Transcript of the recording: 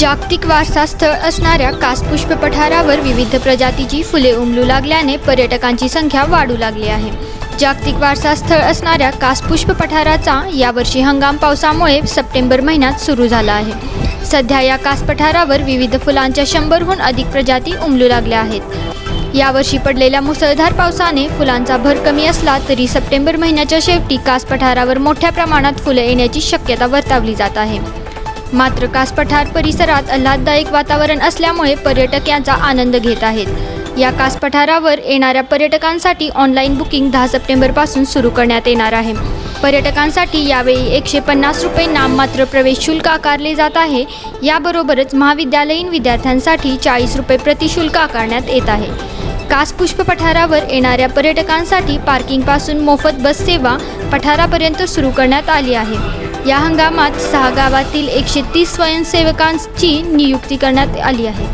जागतिक वारसा स्थळ असणाऱ्या कासपुष्प पठारावर विविध प्रजातीची फुले उमलू लागल्याने पर्यटकांची संख्या वाढू लागली आहे. जागतिक वारसा स्थळ असणाऱ्या कासपुष्प पठाराचा यावर्षी हंगाम पावसामुळे सप्टेंबर महिन्यात सुरू झाला आहे. सध्या या कास पठारावर विविध फुलांच्या शंभरहून अधिक प्रजाती उमलू लागल्या आहेत. यावर्षी पडलेल्या मुसळधार पावसाने फुलांचा भर कमी असला तरी सप्टेंबर महिन्याच्या शेवटी कास पठारावर मोठ्या प्रमाणात फुले येण्याची शक्यता वर्तवली जात आहे. मात्र कास पठार परिसरात आल्हाददायक वातावरण असल्यामुळे पर्यटक यांचा आनंद घेत आहेत. या कासपठारावर येणाऱ्या पर्यटकांसाठी ऑनलाईन बुकिंग दहा सप्टेंबरपासून सुरू करण्यात येणार आहे. पर्यटकांसाठी यावेळी एकशे पन्नास रुपये नाममात्र प्रवेश शुल्क आकारले जात आहे. याबरोबरच महाविद्यालयीन विद्यार्थ्यांसाठी चाळीस रुपये प्रतिशुल्क आकारण्यात येत आहे. कास पुष्प पठारावर येणाऱ्या पर्यटकांसाठी पार्किंगपासून मोफत बस सेवा पठारापर्यंत सुरू करण्यात आली आहे. या हंगामात सहा गावातील एकशे तीस स्वयंसेवकांची नियुक्ती करण्यात आली आहे.